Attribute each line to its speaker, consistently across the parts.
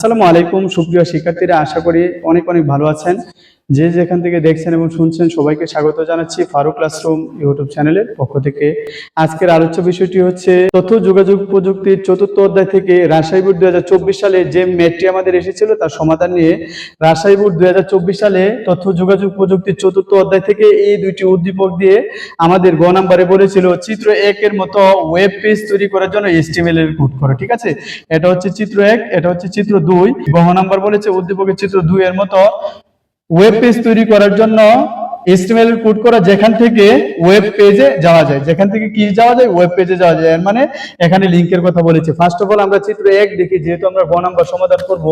Speaker 1: আসসালামু আলাইকুম সুপ্রিয় শিক্ষার্থীরা আশা করি অনেক অনেক ভালো আছেন। যে যেখান থেকে দেখছেন এবং শুনছেন, সবাইকে স্বাগত জানাচ্ছি ফারুক ক্লাসরুম ইউটিউব চ্যানেলের পক্ষ থেকে। আজকের আলোচ্য বিষয়টি হচ্ছে তথ্য যোগাযোগ প্রযুক্তির চতুর্থ অধ্যায় থেকে রাজশাহী বোর্ড দু হাজার চব্বিশ সালে যে ম্যাটটি আমাদের এসেছিল, তার সমাধান নিয়ে রাজশাহী বোর্ড দুই সালে তথ্য যোগাযোগ প্রযুক্তির চতুর্থ অধ্যায় থেকে এই দুইটি উদ্দীপক দিয়ে আমাদের গ নাম্বারে বলেছিল, চিত্র এক এর মতো ওয়েব পেজ তৈরি করার জন্য এসটিএমএল এর কোড করো। ঠিক আছে? এটা হচ্ছে চিত্র এক, এটা হচ্ছে চিত্র দুই। গহ নাম্বার বলেছে উদ্দীপকের চিত্র দুই এর মতো ওয়েব পেজ তৈরি করার জন্য এস্টিমেল কোড করা যেখান থেকে ওয়েব পেজে যাওয়া যায়। যেখান থেকে কি যাওয়া যায়? ওয়েব পেজে যাওয়া যায়। মানে এখানে লিংকের কথা বলেছি। ফার্স্ট অফ অল আমরা চিত্র এক দেখি, যেহেতু আমরা গ নাম্বার সমাধান করব।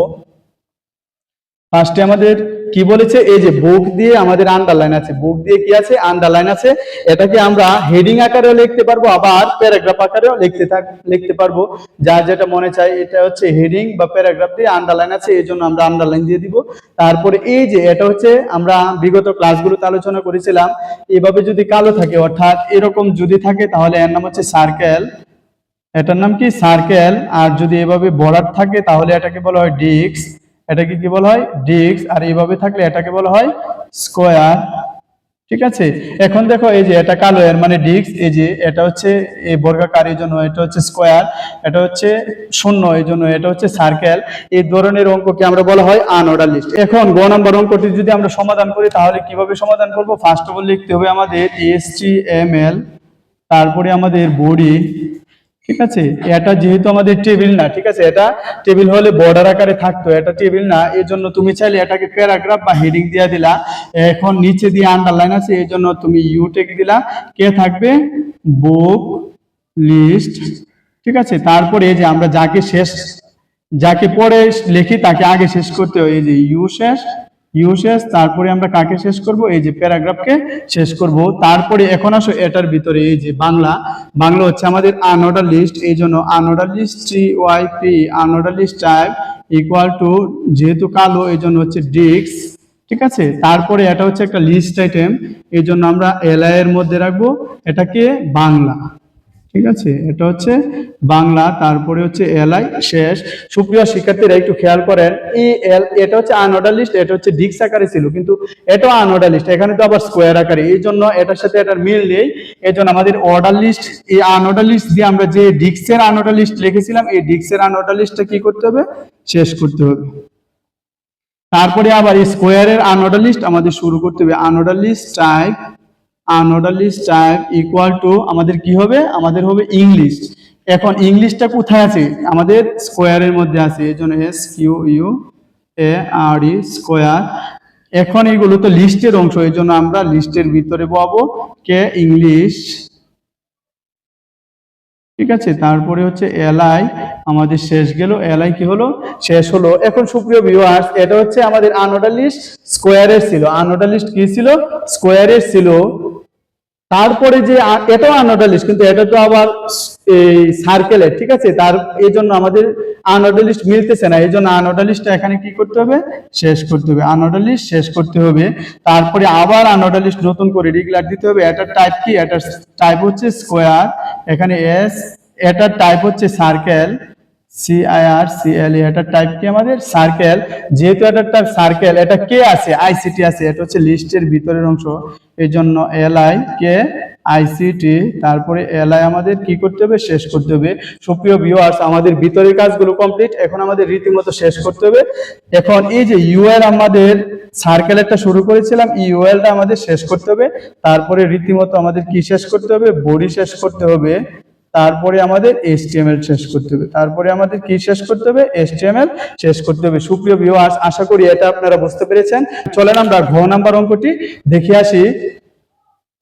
Speaker 1: ফার্স্টে আমাদের কি বলেছে? এই যে বুক দিয়ে আমাদের আন্ডারলাইন আছে। বুক দিয়ে কি আছে? আন্ডারলাইন আছে। এটাকে আমরা হেডিং আকারেও লিখতে পারব, আবার প্যারাগ্রাফ আকারেও লিখতে থাক, লিখতে পারব। যার যেটা মনে চাই এটা হচ্ছে হেডিং বা প্যারাগ্রাফ দিয়ে আন্ডারলাইন আছে, এই জন্য আমরা আন্ডারলাইন দিয়ে দিব। তারপরে এই যে, এটা হচ্ছে আমরা বিগত ক্লাসগুলোতে আলোচনা করেছিলাম। এভাবে যদি কালো থাকে, অর্থাৎ এরকম যদি থাকে, তাহলে এর নাম হচ্ছে সার্কেল এটার নাম কি? সার্কেল আর যদি এভাবে বর্ডার থাকে, তাহলে এটাকে বলা হয় ডিস্ক এটাকে কি বলা হয়? ডিস্ক আর এইভাবে থাকলে এটাকে বলা হয় স্কোয়ার ঠিক আছে? এখন দেখো, এই যে এটা কালো, এর মানে ডিস্ক এই যে এটা হচ্ছে এই বর্গাকার, এই জন্য এটা হচ্ছে স্কোয়ার এটা হচ্ছে শূন্য, এই জন্য এটা হচ্ছে সার্কেল এই ধরনের অঙ্ককে আমরা বলা হয় আনঅর্ডার লিস্ট এখন গ নম্বর অঙ্কটি যদি আমরা সমাধান করি, তাহলে কীভাবে সমাধান করব? ফার্স্ট অফ অল লিখতে হবে আমাদের এস টি এম এল তারপরে আমাদের বডি ঠিক আছে? এটা যেহেতু আমাদের টেবিল না, ঠিক আছে? এটা টেবিল হলে বর্ডার আকারে থাকতো, এটা টেবিল না এর জন্য তুমি চাইলে এটাকে প্যারাগ্রাফ বা হেডিং দিয়ে দিলা। এখন নিচে দিয়ে আন্ডারলাইন আছে, এই জন্য তুমি ইউ টেক দিলা। কে থাকবে? বুক লিস্ট ঠিক আছে? তারপরে এই যে আমরা যাকে শেষ, যাকে পরে লিখি তাকে আগে শেষ করতে হয়। এই যে ইউ শেষ ইউ শেষ, তারপরে আমরা কাকে শেষ করব? এই যে প্যারাগ্রাফকে শেষ করব। তারপরে এখন আসো, এটার ভিতরে, এই যে বাংলা। বাংলা হচ্ছে আমাদের আনঅর্ডার লিস্ট এই জন্য unorder list T Y P unorder list type equal to যেহেতু কালো, এই জন্য হচ্ছে ডিক্স ঠিক আছে? তারপরে এটা হচ্ছে একটা লিস্ট আইটেম এই জন্য আমরা এলআই এর মধ্যে রাখব। এটাকে বাংলা। ঠিক আছে? এটা হচ্ছে বাংলা, তারপরে হচ্ছে এলআই শেষ। সুপ্রিয় শিক্ষার্থীরা, একটু খেয়াল করেন এই এল এটা হচ্ছে আনঅর্ডার লিস্ট এটা হচ্ছে ডিক্স আকারে ছিল, কিন্তু এটাও আনঅর্ডার লিস্ট এখানে তো আবার স্কোয়ার আকারে। এই জন্য এটার সাথে এটার মিল নেই। এই জন্য আমাদের অর্ডার লিস্ট এই আনঅর্ডার লিস্ট দিয়ে আমরা যে ডিক্সের আনঅর্ডার লিস্ট লিখেছিলাম, এই ডিক্সের আনঅর্ডার লিস্টটা কি করতে হবে? শেষ করতে হবে। তারপরে আবার স্কোয়ারের আনঅর্ডার লিস্ট আমাদের শুরু করতে হবে। Unorder list type unorder list equal to আমাদের কি হবে? আমাদের হবে ইংলিশ এখন ইংলিশটা কোথায় আছে? আমাদের স্কোয়ারের মধ্যে আছে, এই জন্য S Q U A R E square এখন এগুলো তো লিস্টের অংশ, এই জন্য আমরা লিস্টের ভিতরে পাবো কে ইংলিশ ঠিক আছে? তারপরে হচ্ছে এলআই আমাদের শেষ গেল। এলআই কি হলো? শেষ হলো। এখন সুপ্রিয় ভিউয়ার্স এটা হচ্ছে আমাদের আনঅর্ডার লিস্ট স্কোয়ারের ছিল। আনঅর্ডার লিস্ট কি ছিল? স্কোয়ারের ছিল। তারপরে যে এটাও আনঅর্ডার লিস্ট কিন্তু এটা তো আবার এই সার্কেলের ঠিক আছে? তার এই জন্য আমাদের আনঅর্ডার লিস্ট মিলতেছে না। এই জন্য আনঅর্ডার লিস্টটা এখানে কি করতে হবে? শেষ করতে হবে। আনঅর্ডার লিস্ট শেষ করতে হবে। তারপরে আবার আনঅর্ডার লিস্ট নতুন করে রেগুলার দিতে হবে। এটার টাইপ কি? এটার টাইপ হচ্ছে স্কোয়ার এখানে এস এটার টাইপ হচ্ছে circle C I R C L এটার টাইপ কি আমাদের? সার্কেল যেহেতু এটার টাইপ সার্কেল এটা কে আছে? আইসিটি আছে, এটা হচ্ছে লিস্টের ভিতরের অংশ। এই জন্য এল আই কে আইসিটি তারপরে এল আই আমাদের কি করতে হবে? শেষ করতে হবে। সুপ্রিয় ভিউয়ার্স আমাদের ভিতরের কাজগুলো কমপ্লিট এখন আমাদের রীতিমতো শেষ করতে হবে। এখন এই যে ইউএল আমাদের সার্কেলেরটা শুরু করেছিলাম ইউএলটা আমাদের শেষ করতে হবে। তারপরে রীতিমতো আমাদের কি শেষ করতে হবে? বডি শেষ করতে হবে। তারপরে আমাদের HTML শেষ করতে হবে। তারপরে আমাদের কি শেষ করতে হবে? HTML শেষ করতে হবে। সুপ্রিয় ভিউয়ার্স আশা করি এটা আপনারা বুঝতে পেরেছেন। চলেন আমরা ঘ নাম্বার অঙ্কটি দেখে আসি।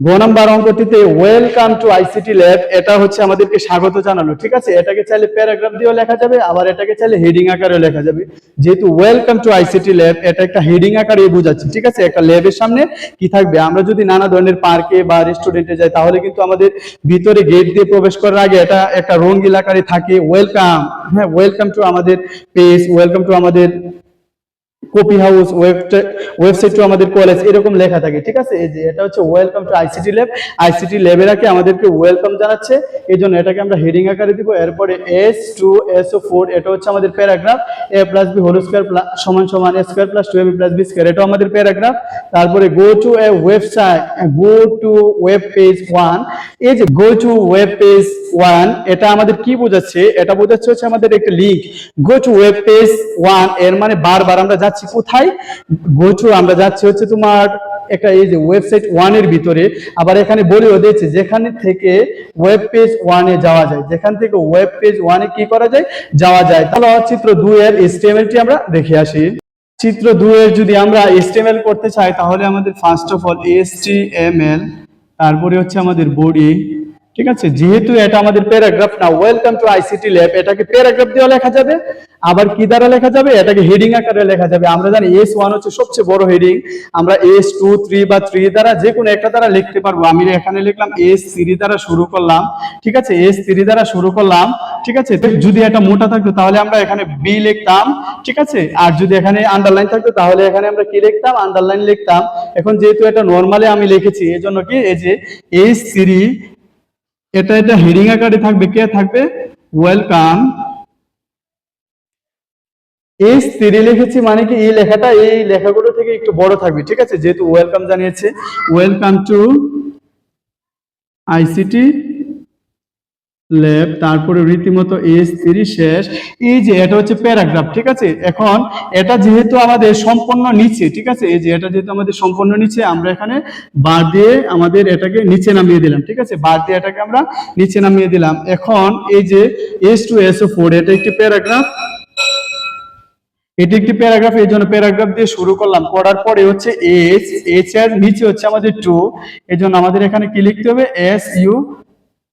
Speaker 1: গ নাম্বার অঙ্কটিতে ওয়েলকাম টু আইসিটি ল্যাব এটা হচ্ছে আমাদেরকে স্বাগত জানানো, ঠিক আছে? এটাকে চাইলে প্যারাগ্রাফ দিয়েও লেখা যাবে, আবার এটাকে চাইলে হেডিং আকারেও লেখা যাবে। যেহেতু ওয়েলকাম টু আইসিটি ল্যাব এটা একটা হেডিং আকারে বোঝাচ্ছে, ঠিক আছে? একটা ল্যাবের সামনে কি থাকবে? আমরা যদি নানা ধরনের পার্কে বা রেস্টুরেন্টে যাই, তাহলে কিন্তু আমাদের ভিতরে গেট দিয়ে প্রবেশ করার আগে এটা একটা রঙিন আকারে থাকে ওয়েলকাম হ্যাঁ ওয়েলকাম টু আমাদের পেস ওয়েলকাম টু আমাদের কপি হাউস ওয়েবসাইট টু আমাদের কলেজ এরকম লেখা থাকে, ঠিক আছে? এই যে এটা হচ্ছে welcome to ICT lab ICT ল্যাবের আগে আমাদেরকে ওয়েলকাম জানাচ্ছে। এই জন্য এটাকে আমরা হেডিং আকারে দিব। এরপরে S two S O four এটা হচ্ছে আমাদের paragraph. A plus B whole square plus সমান সমান A square plus two A B plus B square এটাও আমাদের প্যারাগ্রাফ। তারপরে go to a website go to web page one এই যে go to web page one এটা আমাদের কি বোঝাচ্ছে? এটা বোঝাচ্ছে হচ্ছে আমাদের একটা link go to web page ওয়ানের মানে বারবার আমরা যাচ্ছি কোথায়? গো টু আমরা যাচ্ছি হচ্ছে তোমার একটা এই যে ওয়েবসাইট ওয়ানের ভিতরে, আবার এখানে বলেও দিয়েছে, যেখানে থেকে ওয়েব পেজ ওয়ানে যাওয়া যায়, যেখান থেকে ওয়েব পেজ ওয়ানে কি করা যায়, যাওয়া যায়। তাহলে চিত্র দুই স্টেমেলটি আমরা দেখে আসি। চিত্র দুই এর যদি আমরা স্টেমেল করতে চাই, তাহলে আমাদের ফার্স্ট অফ অল HTML তারপরে হচ্ছে আমাদের বডি ঠিক আছে? যেহেতু এটা আমাদের প্যারাগ্রাফ না ওয়েলকাম টু আইসিটি ল্যাব এটাকে প্যারাগ্রাফ দিয়ে লেখা যাবে, আবার কি দ্বারা লেখা যাবে? এটাকে হেডিং আকারে লেখা যাবে। আমরা জানি এস ওয়ান হচ্ছে সবচেয়ে বড় হেডিং আমরা এস টু থ্রি বা থ্রি দ্বারা যে কোনো একটা দ্বারা লিখতে পারব। আমি এখানে লিখলাম এস থ্রি দ্বারা শুরু করলাম। ঠিক আছে? এস থ্রি দ্বারা শুরু করলাম। ঠিক আছে? যদি এটা মোটা থাকতো, তাহলে আমরা এখানে বি লিখতাম। ঠিক আছে? আর যদি এখানে আন্ডারলাইন থাকতো, তাহলে এখানে আমরা কি লিখতাম? আন্ডারলাইন লিখতাম। এখন যেহেতু এটা নর্মালি আমি লিখেছি এই জন্য কি? এই যে এস থ্রি এটা এটা হেডিং আকারে থাকবে, কে থাকবে? ওয়েলকাম এই স্ত্রী লিখেছি মানে কি, এই লেখাটা, এই লেখাগুলো থেকে একটু বড় থাকবে, ঠিক আছে? যেহেতু ওয়েলকাম জানিয়েছে। ওয়েলকাম টু আইসিটি ল্যাব তারপরে রীতিমতো এস থ্রি শেষ। এই যে এটা হচ্ছে প্যারাগ্রাফ, ঠিক আছে? এখন এটা যেহেতু আমাদের সম্পূর্ণ নিচে, ঠিক আছে? এই যে এটা যেহেতু আমাদের সম্পূর্ণ নিচে, আমরা এখানে বার দিয়ে আমাদের এটাকে নিচে নামিয়ে দিলাম, ঠিক আছে? বার দিয়ে এটাকে আমরা নিচে নামিয়ে দিলাম। এখন এই যে S two S O four, এটা একটি প্যারাগ্রাফ। এটি একটি প্যারাগ্রাফ, এই জন্য প্যারাগ্রাফ দিয়ে শুরু করলাম। করার পরে হচ্ছে এইচ এইচ এর নিচে হচ্ছে আমাদের টু। এই জন্য আমাদের এখানে কি লিখতে হবে? এস ইউ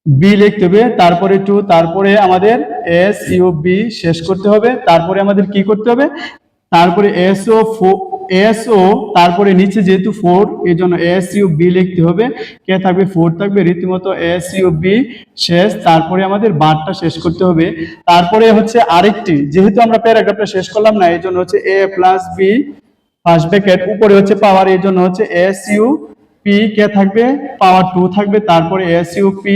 Speaker 1: বি লিখতে হবে, তারপরে টু তারপরে আমাদের এস ইউ বি শেষ করতে হবে, তারপরে আমাদের কি করতে হবে? তারপরে এস ও এস ও তারপরে নিচে যেহেতু ফোর এই জন্য এস ইউ বি লিখতে হবে। কে থাকবে? ফোর থাকবে, রীতিমতো এস ইউ বি শেষ, তারপরে আমাদের বারটা শেষ করতে হবে। তারপরে হচ্ছে আরেকটি, যেহেতু আমরা প্যারাগ্রাফটা শেষ করলাম না, এই জন্য হচ্ছে A plus B first bracket উপরে হচ্ছে পাওয়ার এই জন্য হচ্ছে এস ইউ পি কে থাকবে পাওয়ার টু থাকবে, তারপরে এস ইউ পি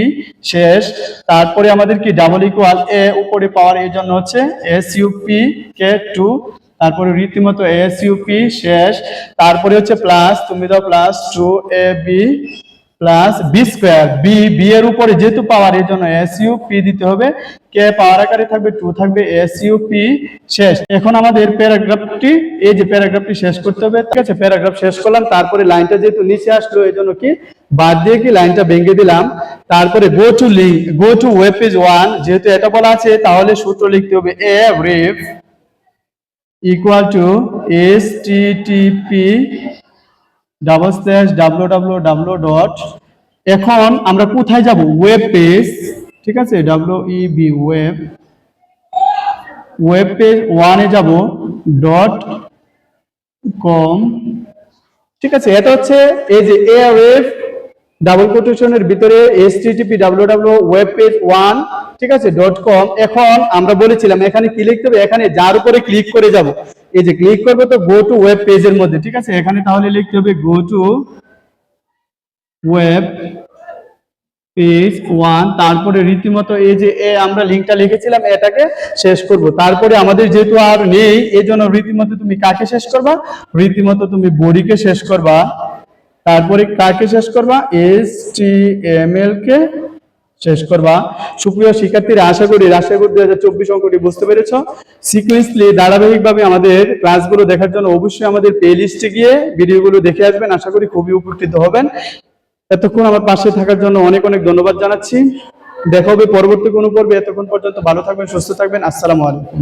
Speaker 1: শেষ। তারপরে আমাদের কি ডাবল ইকুয়াল এ উপরে পাওয়ার এই জন্য হচ্ছে S U P K two তারপরে রীতিমতো এস ইউ পি শেষ। তারপরে হচ্ছে প্লাস তুমি দাও plus two A B plus B square B B এর উপরে যেহেতু পাওয়ার এই জন্য এস ইউ পি দিতে হবে। কে পাওয়ার আকারে থাকবে টু থাকবে এস ইউ পি শেষ। এখন আমাদের প্যারাগ্রাফটি, এই যে প্যারাগ্রাফটি শেষ করতে হবে। ঠিক আছে, প্যারাগ্রাফ শেষ করলাম। তারপরে লাইনটা যেহেতু নিচে আসলো এই জন্য কি? বাদ দিয়ে কি লাইনটা ভেঙে দিলাম। তারপরে go to link go to web page one যেহেতু এটা বলা আছে, তাহলে সূত্র লিখতে হবে A ref equal to S T T P double slash W W W dot এখন আমরা কোথায় যাব? ওয়েব পেজ ঠিক আছে? W E B web web page ওয়ানে যাব ডট কম ঠিক আছে? এটা হচ্ছে এই যে এ ওয়েব ডাবল কোটেশনের ভিতরে S TTP W W web page one ঠিক আছে? ডট কম এখন আমরা বলেছিলাম, এখানে কি লিখতে হবে? এখানে যার উপরে ক্লিক করে যাব। এই যে ক্লিক করব তো গো টু ওয়েব পেজের মধ্যে, ঠিক আছে? এখানে তাহলে লিখতে হবে go to web page one তারপরে রীতিমতো এই যে এ, আমরা লিঙ্কটা লিখেছিলাম এটাকে শেষ করব। তারপরে আমাদের যেহেতু আর নেই এই জন্য রীতিমতো তুমি কাকে শেষ করবা? রীতিমতো তুমি বডিকে শেষ করবা। তারপরে কাকে শেষ করবা? এস টি এম এল কে শেষ করবা। সুপ্রিয় শিক্ষার্থীরা, আশা করি রাজশাহী দুই হাজার চব্বিশ অঙ্কটি বুঝতে পেরেছ। সিকুয়েন্সলি ধারাবাহিকভাবে আমাদের ক্লাসগুলো দেখার জন্য অবশ্যই আমাদের প্লে লিস্টে গিয়ে ভিডিওগুলো দেখে আসবেন। আশা করি খুবই উপকৃত হবেন। এতক্ষণ আমার পাশে থাকার জন্য অনেক অনেক ধন্যবাদ জানাচ্ছি। দেখা হবে পরবর্তী কোনো পর্বে। এতক্ষণ পর্যন্ত ভালো থাকবেন, সুস্থ থাকবেন। আসসালামু আলাইকুম।